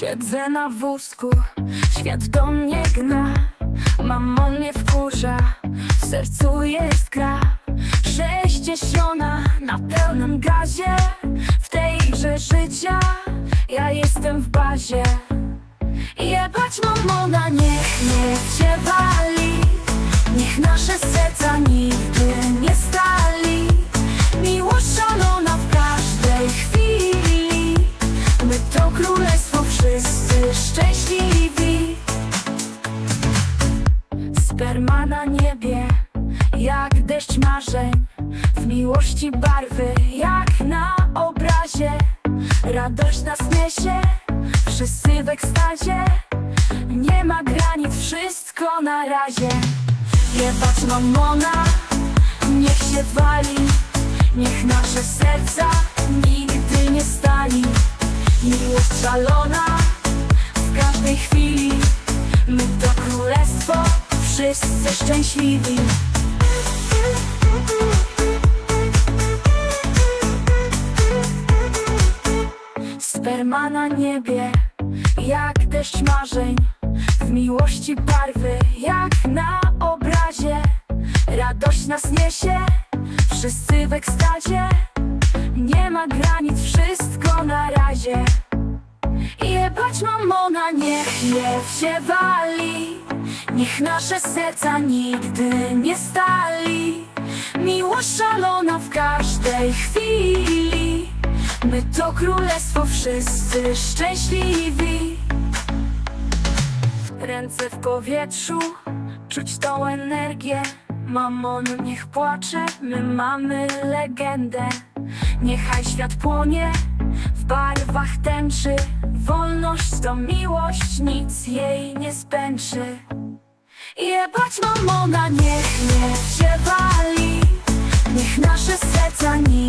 Siedzę na wózku, świat do mnie gna Mamo mnie wkurza, w sercu jest gra. Sześciesiona na pełnym gazie W tej grze życia, ja jestem w bazie. Jebać mamona, niech niech cię wali Niech nasze serca Sperma na niebie, jak deszcz marzeń W miłości barwy, jak na obrazie. Radość nas niesie, wszyscy w ekstazie. Nie ma granic, wszystko na razie. Jebać mamona, niech się wali. Niech nasze serca nigdy nie stali. Miłość szalona w każdej chwili wszyscy szczęśliwi Sperma na niebie, jak deszcz marzeń. W miłości barwy, jak na obrazie. Radość nas niesie, wszyscy w ekstazie. Nie ma granic, wszystko na razie. Jebać mamona, niech nie się wali Niech nasze serca nigdy nie stali. Miłość szalona w każdej chwili. My to królestwo, wszyscy szczęśliwi. Ręce w powietrzu, czuć tą energię. Mamon niech płacze, my mamy legendę. Niechaj świat płonie w barwach tęczy. Wolność to miłość, nic jej nie spęczy Jebać mamona, niech nie się wali Niech nasze serca nie